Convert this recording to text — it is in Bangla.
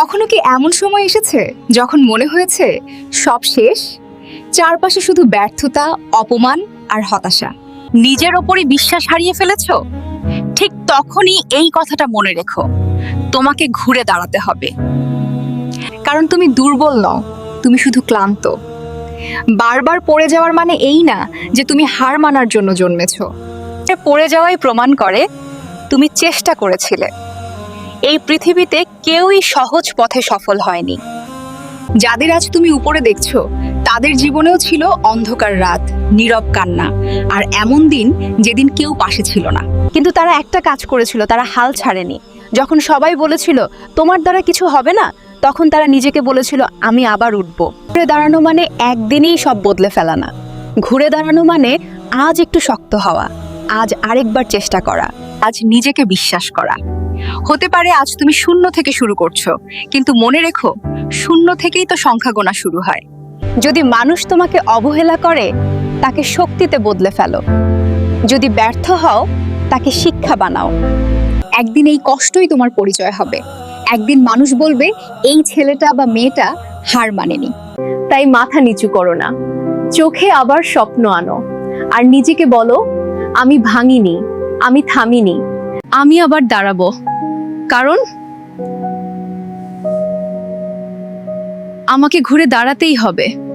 কখনো কি এমন সময় এসেছে যখন মনে হয়েছে সব শেষ? চারপাশে শুধু ব্যর্থতা, অপমান আর হতাশা। নিজের ওপরই বিশ্বাস হারিয়ে ফেলেছ? ঠিক তখনই এই কথাটা মনে রেখো। তোমাকে ঘুরে দাঁড়াতে হবে। কারণ তুমি দুর্বল নও, তুমি শুধু ক্লান্ত। বারবার পড়ে যাওয়ার মানে এই না যে তুমি হার মানার জন্য জন্মেছো। পড়ে যাওয়াই প্রমাণ করে তুমি চেষ্টা করেছিলে। এই পৃথিবীতে কেউই সহজ পথে সফল হয়নি। যাদের আজ তুমি উপরে দেখছ, তাদের জীবনেও ছিল অন্ধকার রাত, নীরব কান্না, আর এমন দিন যেদিন কেউ পাশে ছিল না। কিন্তু তারা একটা কাজ করেছিল, তারা হাল ছাড়েনি। যখন সবাই বলেছিল, তোমার দ্বারা কিছু হবে না? তখন তারা নিজেকে বলেছিল, আমি আবার উঠব। ঘুরে দাঁড়ানো মানে একদিনেই সব বদলে ফেলা না ঘুরে দাঁড়ানো মানে আজ একটু শক্ত হওয়া, আজ আরেকবার চেষ্টা করা, আজ নিজেকে বিশ্বাস করা। হতে পারে আজ তুমি শূন্য থেকে শুরু করছ, কিন্তু মনে রেখো, শূন্য থেকেই তো সংখ্যা গোনা শুরু হয়। যদি মানুষ তোমাকে অবহেলা করে, তাকে শক্তিতে বদলে ফেলো। যদি ব্যর্থ হও, তাকে শিক্ষা বানাও। একদিন এই কষ্টই তোমার পরিচয় হবে। একদিন মানুষ বলবে, এই ছেলেটা বা মেয়েটা হার মানেনি। তাই মাথা নিচু করো না। চোখে আবার স্বপ্ন আনো। আর নিজেকে বলো, আমি ভাঙিনি, আমি থামিনি। আমি আবার দাঁড়াবো। কারণ? আমাকে ঘুরে দাঁড়াতেই হবে।